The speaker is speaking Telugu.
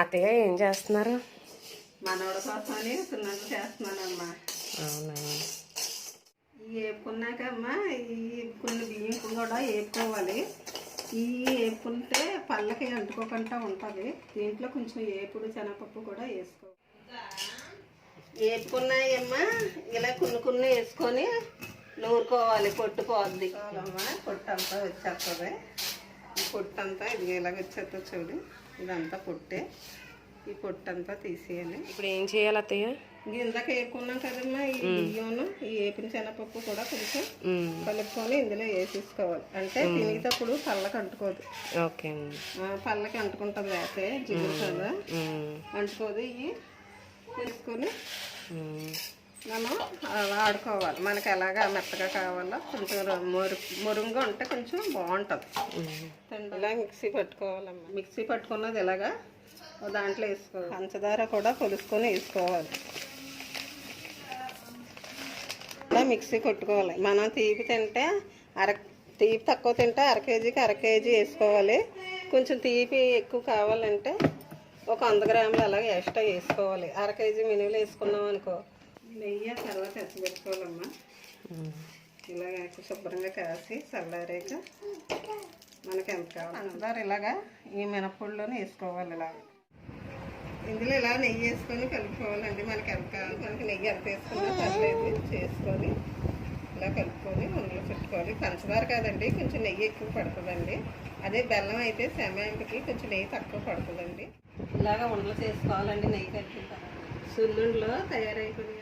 అత్తయ్య ఏం చేస్తున్నారు? మనోడి కోసమని సున్నంత చేస్తున్నానమ్మా. అవునా? ఈ వేపుకున్నాక అమ్మా ఈ కొన్ని బియ్యం కూడా వేపుకోవాలి ఈ వేపుకుంటే పళ్ళకి అంటుకోకుండా ఉంటుంది. దీంట్లో కొంచెం ఏపుడు శనగపప్పు కూడా వేసుకోవాలి. వేపుకున్నాయమ్మా ఇలా కొన్ని కొన్ని వేసుకొని నూరుకోవాలి పొట్టు పోద్ది పొట్టు అంతా వచ్చేస్తుంది. ఈ పొట్టు అంతా ఇది ఇలాగ వచ్చేస్తుంది చూడు. ఇదంతా పొట్టే. ఈ పొట్టు అంతా తీసేయాలి. ఇప్పుడు ఏం చేయాలి అత్తయ్య? ఇందాక వేపుకున్నాం కదమ్మా ఈ బియ్యం ఈ వేపిన శనగపప్పు కూడా కొంచెం కలుపుకొని ఇందులో వేసేసుకోవాలి. అంటే తినేటప్పుడు పళ్ళకి అంటుకోదు. ఓకే పళ్ళకి అంటుకుంటుంది వేస్తే జిగురు కదా అంటుకోదు ఇవి తీసుకొని ఉమ్, మనం అలా ఆడుకోవాలి మనకి ఎలాగా మెత్తగా కావాలో కొంచెం మొరు మురుంగా ఉంటే కొంచెం బాగుంటుంది. ఇలా మిక్సీ పట్టుకోవాలమ్మా. మిక్సీ పట్టుకున్నది ఇలాగా దాంట్లో వేసుకోవాలి పంచదార కూడా కొలుసుకొని వేసుకోవాలి. ఇలా మిక్సీ కొట్టుకోవాలి. మనం తీపి తింటే అర తీపి తక్కువ తింటే అర కేజీకి అర కేజీ వేసుకోవాలి. కొంచెం తీపి ఎక్కువ కావాలంటే ఒక వంద గ్రాములు అలాగే ఎక్స్ట్రా వేసుకోవాలి. అర కేజీ మినువులు వేసుకున్నాం అనుకో. నెయ్యి తర్వాత ఎచ్చబెట్టుకోవాలమ్మా ఉమ్. ఇలాగ శుభ్రంగా కాసి చల్లారాక మనకి ఎంత కావాలి పంచదార ఇలాగా ఈ మినప్పుల్లోనే వేసుకోవాలి ఇలాగ. ఇందులో ఇలా నెయ్యి వేసుకొని కలుపుకోవాలండి. మనకి ఎంత కావాలి మనకి నెయ్యి ఎంత వేసుకున్నా పర్లేదు. చేసుకొని ఇలా కలుపుకొని ఉండలు చుట్టుకోవాలి పంచదార కాదండి కొంచెం నెయ్యి ఎక్కువ పడుతుందండి. అదే బెల్లం అయితే సమయానికి కొంచెం నెయ్యి తక్కువ పడుతుందండి. ఇలాగ ఉండలు చేసుకోవాలండి నెయ్యి కలిపిన సుల్లుండిలో తయారైపోయింది